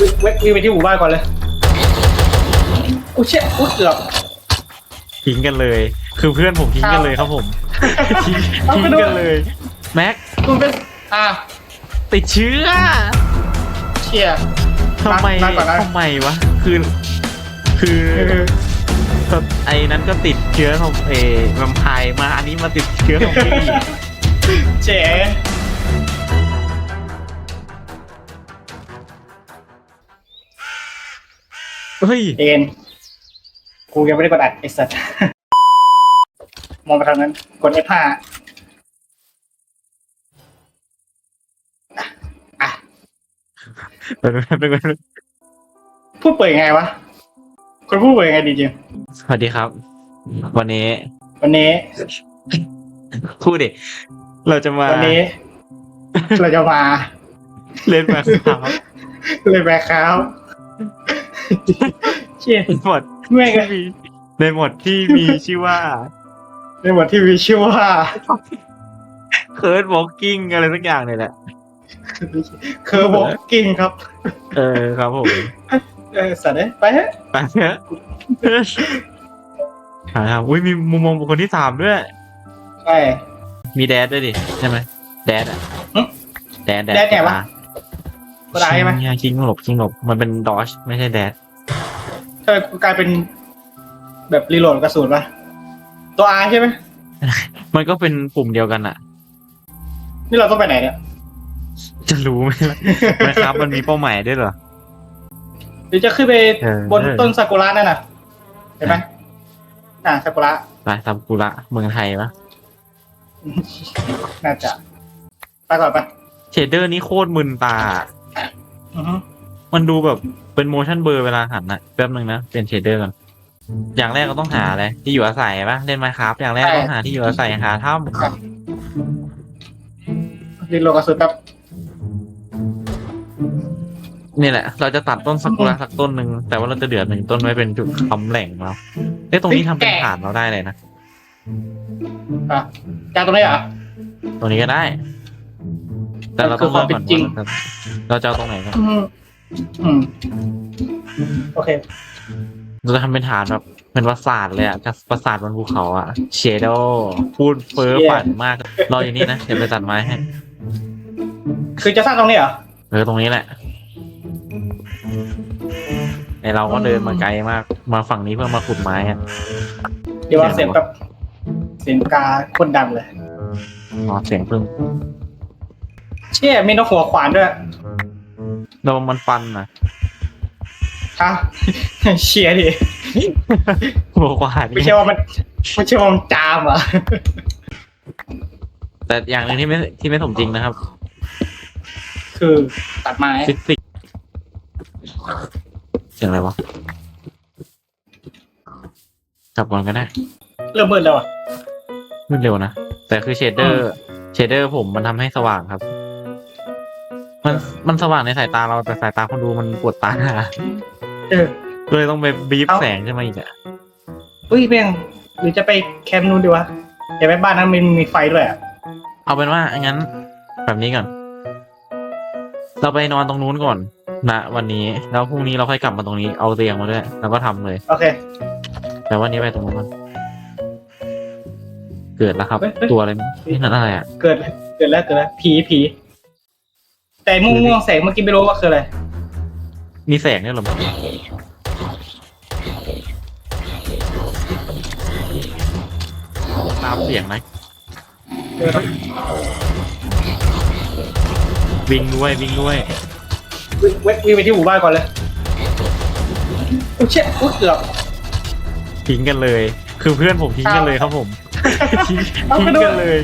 เว้ยวิ่งไปที่หมู่บ้านก่อนเลยกูเชี่ยกูเกือบ ทิ้งกันเลย คือเพื่อนผมทิ้งกันเลยครับผมทิ้งเอาทิ้งไปด้วย กันเลย แม็กกูเป็นอ่าติดเชื้อเชี่ย ทำไมนั่งก่อนนะ ทำไมวะ คือ คือเออก็ไอ้นั้นก็ติดเชื้อของเออแวมไพร์มาอันนี้มาติดเชื้อของพี่เจ๋ เฮ้ย เอ็นกูยังไม่ได้กดอัดไอ้สัตว์ มองไปทางนั้น กด F5 อะเป็นเป็นเป็นพูดเปิดยังไงวะคนพูดเปิดยังไงดีจริงสวัสดีครับ วันนี้ วันนี้ พูดดิ เราจะมา วันนี้ เราจะมา เล่นมาครับ เลยแบคคาว เชี่ยหมดแม่งที่มีในหมดที่มีชื่อว่าในบทที่มีชื่อว่าเคิร์ดวอล์กิ้งอะไรสักอย่างเนี่ยแหละ เคอร์บอกกิ้งครับเออครับผมเออสัตว์เอ้ยไปฮะไปเถอะหาทางอุ้ยมีมุมมองบุคคลที่สามด้วยใช่มีแดดด้วยดิใช่ไหมแดดอะหึแดดแดดไงวะก็ได้ใช่ไหมชิงชิงหลบชิงหลบมันเป็นดอชไม่ใช่แดดทำไม กูกลายเป็นแบบรีโหลดกระสุนปะตัว R ใช่ไหมมันก็เป็นปุ่มเดียวกันอะนี่เราต้องไปไหนเนี่ยจะรู้ไหมล่ะนะครับ มันมีเป้าหมายด้วยเหรอ หรือจะขึ้นไปเออ บนต้นซากุระนั่นน่ะ เห็นไหมอ่าซากุระไปซากุระเมืองไทยปะน่าจะไปก่อนไปเชดเดอร์นี่โคตรมึนตา อือฮึ มันดูแบบเป็นโมชั่นเบอร์เวลาหันอะแป๊บนึงนะเปลี่ยนเชดเดอร์ก่อนอย่างแรกก็ต้องหาอะไรที่อยู่อาศัยปะเล่นไมครับ อย่างแรกต้องหาที่อยู่อาศัยหาถ้รีโหลดกระสุนแบบำนี่แหละ เราจะตัดต้นซากุระสักต้นหนึ่งแต่ว่าเราจะเดือดหนึ่งต้นไว้เป็นจุดคำแหล่งเราเอ้ยตรงนี้ทำเป็นฐานเราได้เลยนะอะจากตรงนี้เหรอะ ตรงนี้ก็ได้ แต่เราต้องเลือกก่อนมันคือความเป็นจริงว่าเราจะเอาตรงไหนกันอืม อืม โอเค เราจะทำเป็นฐานแบบเป็นปราสาทเลยอะกับปราสาทบนภูเขาอะเชโดพูดเฟ้อเชี่ย ฝันมากรออยู่นี่นะเดี๋ยวไปตัดไม้ให้คือจะสร้างตรงนี้เหรอ เออตรงนี้แหละไอเราก็เดินมาไกลมากมาฝั่งนี้เพื่อมาขุดไม้อะเดี๋ยวว่าเสียงแบบเสียงกาคนดังเลย อ๋อเสียงพึ่งเชี่ยมีนกหัวขวานด้วย เรามันฟันนะฮะเชียร์ดิหัวขวานไม่ใช่ว่ามันไม่ใช่ว่ามันจามอะแต่อย่างหนึ่งที่ไม่ที่ไม่สมจริงนะครับ คือตัดไม้ฟิสิกส์เสียงอะไรวะกลับก่อนก็ได้เริ่มมืดแล้วอะมืดเร็วนะแต่คือเชดเดอร์ เชดเดอร์ผมมันทำให้สว่างครับ มันมันสว่างในสายตาเราแต่สายตาคนดูมันปวดตาเออเลยต้องไปบีบเอ้าแสงขึ้นมาอีกอะอุ้ยเพียงหรือจะไปแคมป์นู้นดีวะเดี๋ยวไปบ้านนั้นมันมีไฟด้วยอะเอาเป็นว่างั้น แบบนี้ก่อน เราไปนอนตรงนู้นก่อนนะวันนี้แล้วพรุ่งนี้เราค่อยกลับมาตรงนี้เอาเตียงมาด้วยแล้วก็ทำเลย โอเค แต่วันนี้ไปตรงนู้นก่อนเกิดแล้วครับเฮ้ยเฮ้ยตัวอะไรนี่นั่นอะไรอะเกิดเกิดแล้วเกิดแล้วผีผี แต่ม่วงม่วงๆแสงเมื่อกี้ไม่รู้ว่าคืออะไร มีแสงด้วยเหรอตามเสียงไหมเออวิ่งด้วยวิ่งด้วยวิ่งวิ่งวิ่งไปที่หมู่บ้านก่อนเลยอุ้ยเชี่ยอุ้ยเกือบ ทิ้งกันเลย คือเพื่อนผมทิ้งกันเลยครับผมทิ้งเอาทิ้งไปด้วยกันเลย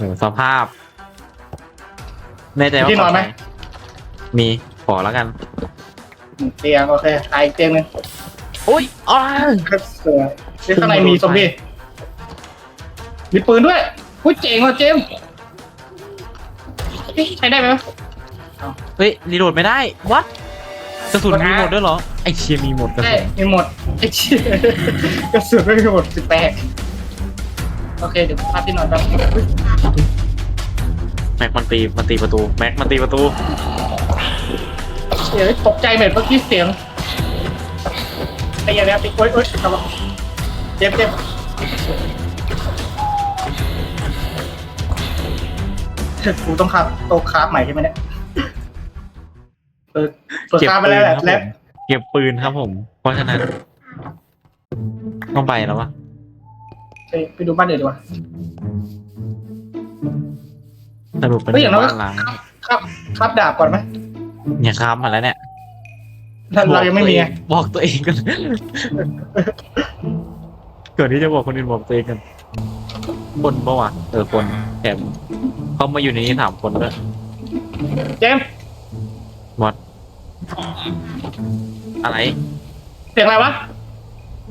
โอ้สภาพแน่ใจว่าที่นอนไหม มีขอแล้วกัน เตียงโอเคตายอีกเตียงหนึงอุ้ยอ้าวก็สวยที่ข้างในมีซอมบี้มีปืนด้วยอุ้ยเจ๋งว่ะเจมส์เอ๊ะใช้ได้ไหมวะ เฮ้ยรีโหลดไม่ได้ วัดกระสุนกดมีหาหมดด้วยเหรอ ไอเชียมีหมดกระใช่สุนมีหมดไอ้เชี่ยกระสุนไม่มีหมดสิบแปดโอเคเดี๋ยวพาที่นอนแป๊บ แม็กมันตีมันตีประตู แม็กมันตีประตู เดี๋ยวตกใจเหมือนเมื่อกี้เสียงไอ้เหี้ยเนี่ยปิ๊กโอ๊ยโอ๊ยทำไมเจ็บเจ็บกูต้องขับโตะคราฟใหม่ใช่ไหมเนี่ยเปิดเปิดเก็บคราฟไปปืแล้วนแหละครับผแล้วมเก็บปืนครับผม เพราะฉะนั้น ต้องไปแล้ววะไปไปดูบ้านอื่นดีกว่า สรุปเป็นเฮ้ยอย่างน้อย บ้านล้างครับ ครับดาบก่อนไหมเนี่ยครับมาแล้วเนี่ยถ้าเรายังไม่มีไงบอกตัวเองกัน ก่อนที่จะบอกคนอื่นบอกตัวเองกัน คนปะวะเออคนแถมเขามาอยู่ในนี้สามคนด้วยเจมส์อะไร เสียงอะไรวะ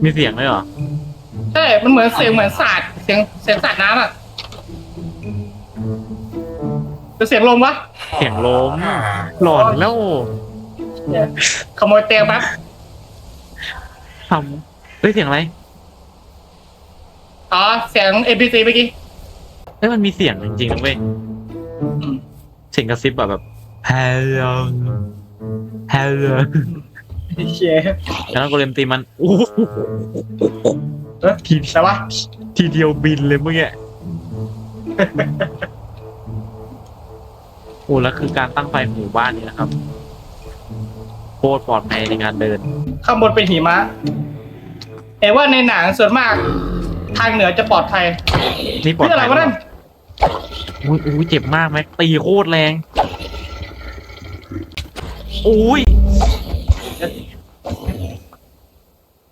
มีเสียงด้วยเหรอ ใช่ มันเหมือนเสียงเหมือนสาดเสียงเสียงสาดน้ำอะ เป็นเสียงลมวะเสียงลมหลอนแล้วเนี่ยขโมยเตียงปั๊บทำเฮ้ยเสียงอะไรอ๋อเสียง NPC เมื่อกี้เฮ้ยมันมีเสียงจริงๆนะเว้ยอืมเสียงกระซิบแบบแบบ hello hello เชียแล้วก็เลมตีมันโอ้โหเอ๊ะทีแต่ว่าทีเดียวบินเลยเมื่อกี้โอ้แล้วคือการตั้งไฟหมู่บ้านนี้นะครับโคตรปลอดภัยในการเดิน ข้างบนเป็นหิมะเอว่าในหนังส่วนมาก ทางเหนือจะปลอดภัยนี่ปลอดเพื่ออะไรภัยวะนั่นอุ้ยอุ้ยเจ็บมากแม็กตีโคตรแรงอุ้ย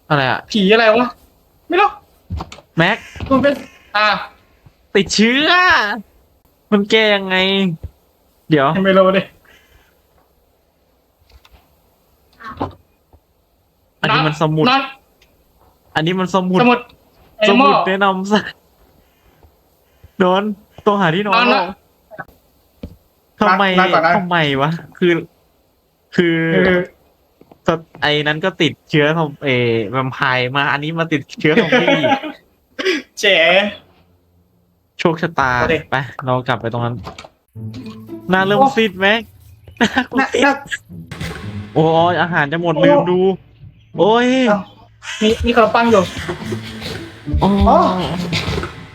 อะไรอะผีอะไรวะ ไม่รู้แม็กมันเป็น อ่า ติดเชื้อ มันแก้ยังไง เดี๋ยวไม่รู้ดิอันนี้มันสมุด น็อตอันนี้มันสมุด สมุดไอ้สหม้มุอดแนะนำสัตว์นอนต้องหาที่นอนนอนแล้นะวทำไมนอนก่อนนะ ทำไมวะ คือ คือคือ สตไอ้นั้นก็ติดเชื้อทอมเออแวมไพร์มา อันนี้มาติดเชื้อทอมบี้เจ๋ โชคชะตาเอาดิ ไป เรากลับไปตรงนั้น หน้าเริ่มโอ้ซีดไหมหน้ากูน่าซีดน่า โอ้ยอาหารจะหมดโอ้ลืมดู โอ้ยเอ้ามีมีขนมปังอยู่ โอ้อ๋อ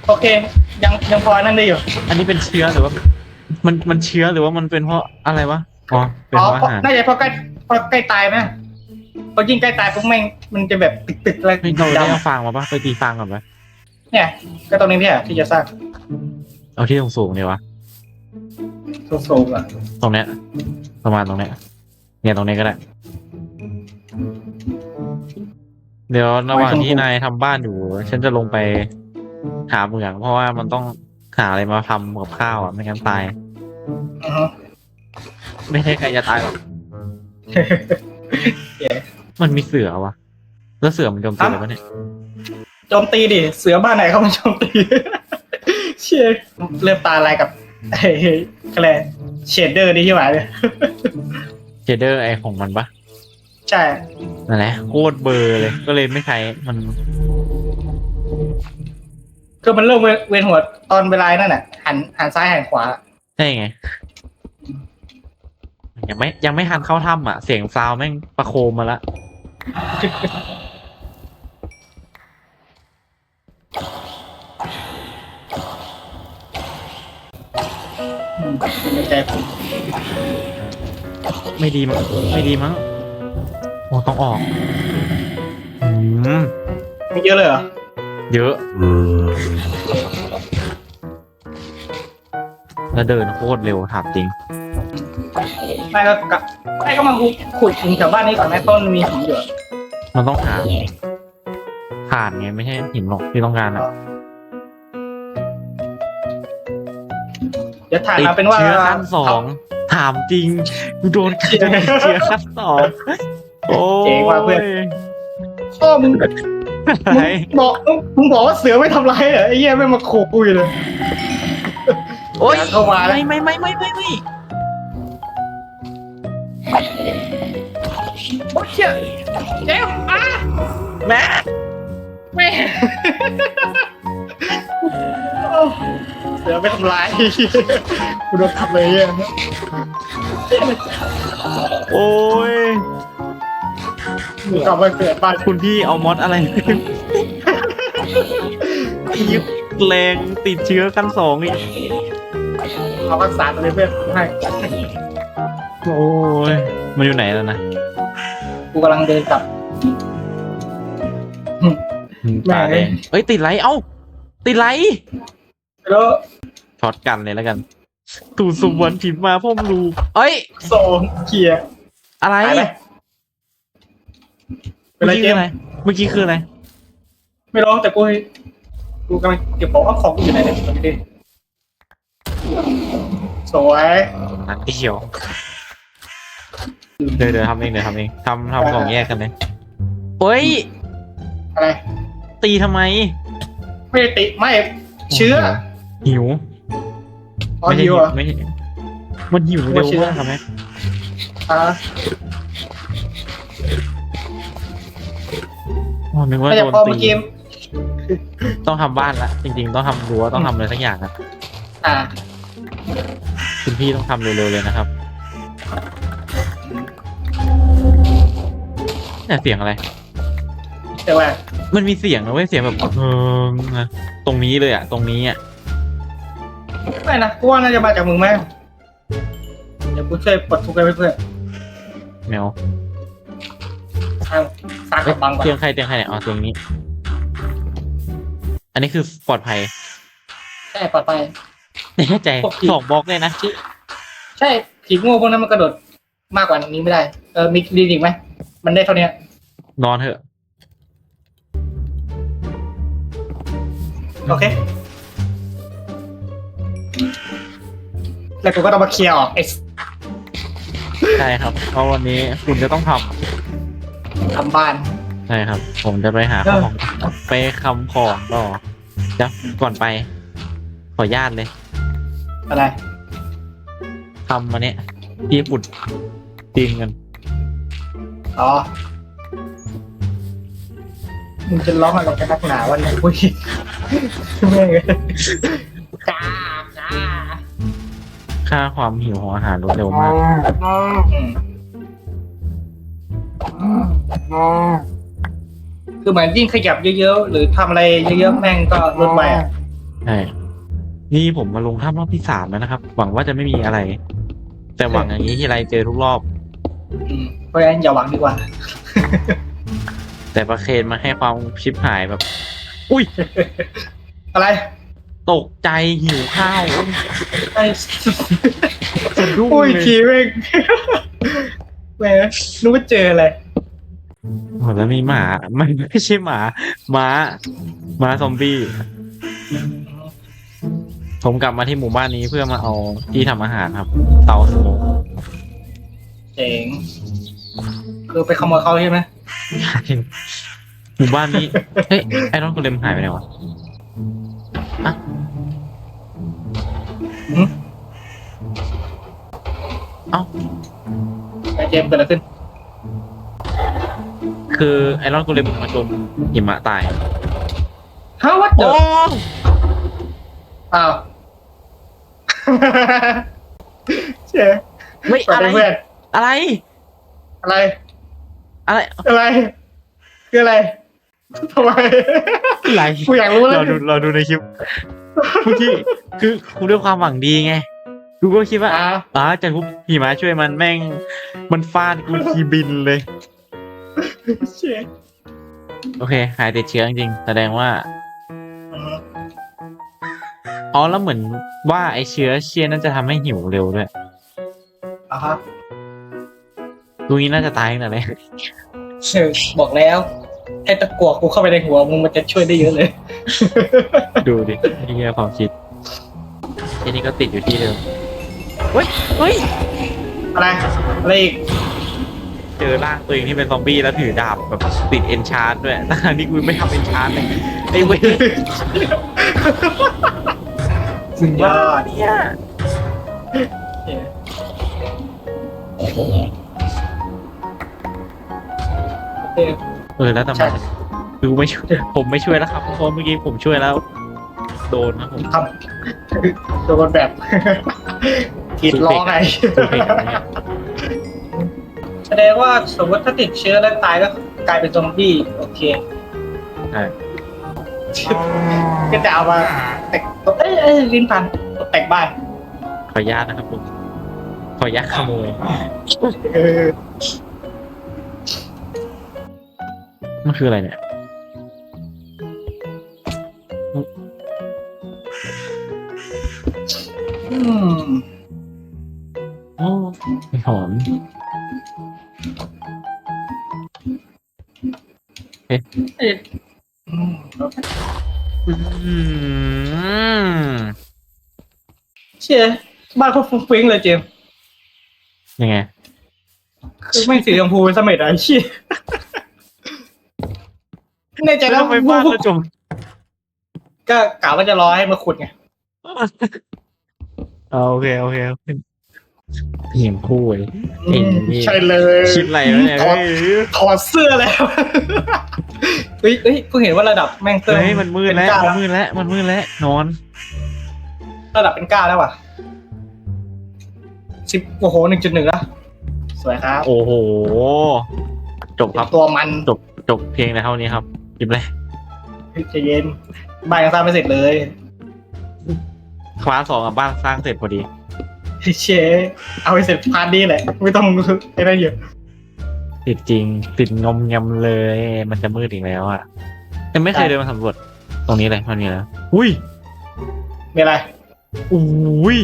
โอเค ยังยังพอนั่นได้อยู่ อันนี้เป็นเชื้อหรือว่า มันมันเชื้อหรือว่ามันเป็นเพราะอะไรวะอ๋อเป็นอ๋อเพราะอาเพราะหารน่าจะเพราะใกล้เพราะใกล้ตายไหมเพราะยิ่งใกล้ตายปุ๊บแม่งมันจะแบบตึกๆอะไรเฮ้ยเราได้ดำเอาฟางมาปะไปตีฟางก่อนปะเนี่ย ก็ตรงนี้พี่อะที่จะสร้างเอาที่สูงๆเนี่ยวะ สูงๆอะตรงเนี้ยประมาณตรงเนี้ยเนี่ยตรงนี้ก็ได้ เดี๋ยวระหว่างที่นายทำบ้านอยู่ ฉันจะลงไปหาเหมือง เพราะว่ามันต้องหาอะไรมาทำกับข้าวอะไม่งั้นตายอือฮึไม่ใช่ใครจะตายหรอกเย้มันมีเสือวะแล้วเสือมันโจมตีอะไรปะเนี่ยโจมตีดิ เสือบ้านไหนเขามาโจมตี เชี่ยเริ่มตาอะไรกับ ไอ้อะไรเชดเดอร์นี่ใช่ไหมเนี่ยเจเดอร์ไอของมันปะใช่ นั่นแหละโคตรเบลอร์เลย ก็เลยไม่ใช้มันคือมันเริ่มเวียนเวียนหัวตอนเวลานั่นน่ะ หันหันซ้ายหันขวา ใช่ไง ยังไม่ยังไม่ทันเข้าถ้ำอะ เสียงซาวแม่งประโคมมาละ ในใจผมไม่ดีมั้งไม่ดีมั้งโอ้ต้องออกอืมมีเยอะเลยเหรอเยอะแล้วเดินโคตรเร็วถามจริงไม่ก็กะไม่ก็มาขุดหินแถวบ้านนี้ก่อนไหมต้นมีหินอยู่อะมันต้องหาผ่านไงไม่ใช่หินหรอกที่ต้องการอะ ดี๋ยวถ่ายติดมาเป็นว่าเชื้อขั้นสองถามจริงกูโดนติดเชื้อขั้นสองโอ้เจ๋งว่ะเพื่อนยพ่อมึงอะไรมึงบอกมึงบอกว่าเสือไม่ทำร้ายเหรอไอ้เหี้ยไม่มาขู่กูอยู่เลยโอ้ยอยากเข้ามาแล้วไม่ไม่ไม่ไม่ไม่ไม่โอ้ยเชี่ยเจ๊อะแม่แม่โอ้ เสือไม่ทำร้ายกูโดนทำเลยเนี่ยโอ้ยกูกลับมาเกิดบ้านคุณพี่เอามอดอะไรยิบแรงติดเชื้อกันสองอีกเอารักษาตัวเองเพื่อนให้โอ้ยมันอยู่ไหนแล้วนะกูกำลังเดินกลับแหม่ตาแดงเอ้ยติดไรเอ้าติดไร แล้วช็อตกันเลยแล้วกัน ตู่สุวรรณพิมพ์มาพ่อมรูเอ้ยโซนเกียร์อะไร หายไปเป็นไรเมื่อเจกี้มอะไรเมื่อกี้คืออะไร ไม่รู้แต่กูกูกำลังเก็บของเอาของกูอยู่ไหนเนี่ยดูดิสวยนัดเดียวเดี๋ยวเดี๋ยวทำเองเดี๋ยวทำเองทำทำของแยกกันเลยเฮ้ย อะไร ตีทำไม ไม่ได้ติไม่เชื้อ หิวอ๋อหิวเหรอ ไม่ใช่มันหิวเร็วมากครับแม่อ่าอ๋อนึกว่าไม่โดจะนพอตีเมื่อกี้ต้องทำบ้านละจริง ๆ ต้องทำรั้วต้องทำอะไรสักอย่างอะอ่าคุณพี่ต้องทำเร็วๆเลยนะครับเนี่ยเสียงอะไร แต่ว่ามันมีเสียงนะเว้ยเสียงแบบเออนะตรงนี้เลยอะตรงนี้อะ ไม่นะกูว่าน่าจะมาจากมึงแม่เดี๋ยวกูช่วยปลดทุกข์ให้เพื่อนแมวๆสร้างสร้างเอ้ยกับบังก่อนเตียงใครเตียงใครเนี่ยอ๋อเตียงนี้ อันนี้คือปลอดภัยใช่ปลอดภัย แน่ใจปกติ สองบล็อกเลยนะใช่ผีโง่พวกนั้นมันกระโดดมากกว่านี้ไม่ได้ เออมีดีอีกไหมมันได้เท่านี้นอนเถอะโอเค แล้วกูก็ต้องมาเคลียร์ออกไอ้ใช่ครับ เพราะวันนี้คุณจะต้องทำทำบ้านใช่ครับ ผมจะไปหาเอขอ องไปคำของต่อจะก่อนไป ขออนุญาตเลยอะไรทำมาเนี้ยที่ญี่ปุ่นจีนกันอ๋อมึงจะร้องอะไรกันนักหนาวันนี้อุ้ยแม่งเลยจ้าจ้า ค่าความหิวของอาหารลดเร็วมากอืมคือเหมือนยิ่งขยับเยอะๆ หรือทำอะไรเยอะๆ แม่งก็ลดไปอะใช่ นี่ผมมาลงถ้ำรอบที่สามแล้วนะครับ หวังว่าจะไม่มีอะไร แต่หวังอย่างนี้ที่ไรเจอทุกรอบ อืมเพราะฉะนั้นอย่าหวังดีกว่า แต่ประเคนมาให้ความชิบหายแบบอุ้ยอะไร ตกใจหิวข้าวไอ้สะดุ้งอุ้ยเลยทีแม่งแหมนึกว่าเจออะไรโอ้แล้วมีหมามันไม่ใช่หมาม้าม้าซอมบี้ ผมกลับมาที่หมู่บ้านนี้เพื่อมาเอาที่ทำอาหารครับ เตาสโมกเจ๋งคือไปขโมยเขาใช่ไหมหมู่บ้านนี้ เฮ้ยไอรอนโกเลมหายไปไหนวะ อะหืมเอ้าไอ้เจมส์เกิดอะไรขึ้นคือไอรอนโกเลมมาจมหิมะตาย ฮะวัดเดโอ้ออ้าวเจ๊ไม่สวัสอะไร ดีเพื่อนอะไร อะไร อะไร อะไร คืออะไร ทำไมอะไรกูอยากรู้เลยเราดูเราดูในคลิปเมื่อกี้คือกูด้วยความหวังดีไงกูก็คิดว่าอ่าอ๋อจะทุบหิมะช่วยมันแม่ง มันฟาดกูทีบินเลยเจ๊โอเค หายติดเชื้อจริงๆแสดงว่าอืมอ๋อแล้วเหมือนว่าไอเชื้อเชียนั่นจะทำให้หิวเร็วด้วยอ่าฮะดูนี้น่าจะตายตั้งแต่แรกเชิญบอกแล้ว ให้ตะกัวกูเข้าไปในหัวมึงมันจะช่วยได้เยอะเลย ดูดินี่แค่ความคิดทีนี้ก็ติดอยู่ที่เดิมเฮ้ยเฮ้ยอะไรอะไรอีกเจอร่างตัวเองที่เป็นซอมบี้แล้วถือดาบแบบติดเอนชาร์ด้วยทั้งที่กูไม่ทำเอนชาร์เลยไอ้เว้ยสุดยอดเนี่ยโอเค เออแล้วทำไมใช่คือไม่ช่วยผมไม่ช่วยแล้วครับเพราะเมื่อกี้ผมช่วยแล้ว โดนนะผมทำ โดนแบบ กรีดร้องไง สู้เพลงอะไรเนี่ยแสดงว่าสมมติถ้าติดเชื้อแล้วตายก็กลายเป็นซอมบี้โอเคใช่ก็จะเอามาแตกเอ้ยเอ้ยลิ้นพันตกแต่งบ้านขออนุญาตนะครับผมขออนุญาตขโมยเออ มันคืออะไรเนี่ย อืมโอ้หอมเอ้ยอืมอืมเชี่ยบ้านเขาฟุ้งฟิ้งเลยเจมส์ยังไง คือไม่งสีชมพูเป็นเสม็ดอะไอ้เชี่ย ในใจแล้วทำไมบ้านเราจมก็กล่าวว่าจะรอให้มาขุดไงเอาโอเคโอเคโอเคเพียงคู่เว้ยเห็นนี่ใช่เลยคิดอะไรวะเนี่ยถอดเฮ้ยถอดเสื้อแล้วเฮ้ยเฮ้ยเพิ่งเห็นว่าระดับแม่งเติมเฮ้ยมันมืดเป็นแล้วเก้ามันมืดแล้วมันมืดแล้วนอน ระดับเป็นเก้าแล้วว่ะสิบโอ้โหหนึ่งจุดหนึ่งแล้วสวยครับ โอ้โห จบครับตัวมันจบจบเพียงในเท่านี้ครับ จิบเลยใจเย็นบ้านยังสร้างไม่เสร็จเลยคว้าสองกับบ้านสร้างเสร็จพอดีเชเอาไปเสร็จพาร์ทนี้แหละ ไม่ต้องไอ้นั่นเยอะติดจริง ติดงอมงำเลย มันจะมืดอีกแล้วอะยังไม่เคยเดินมาสำรวจตรงนี้เลยเท่านี้แล้วอุ้ยมีอะไรอุ้ย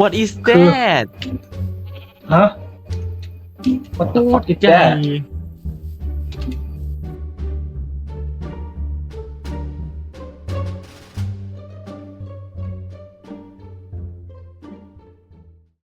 what is คือ that ฮะ What the โค fuck ตร is ใหญ่ that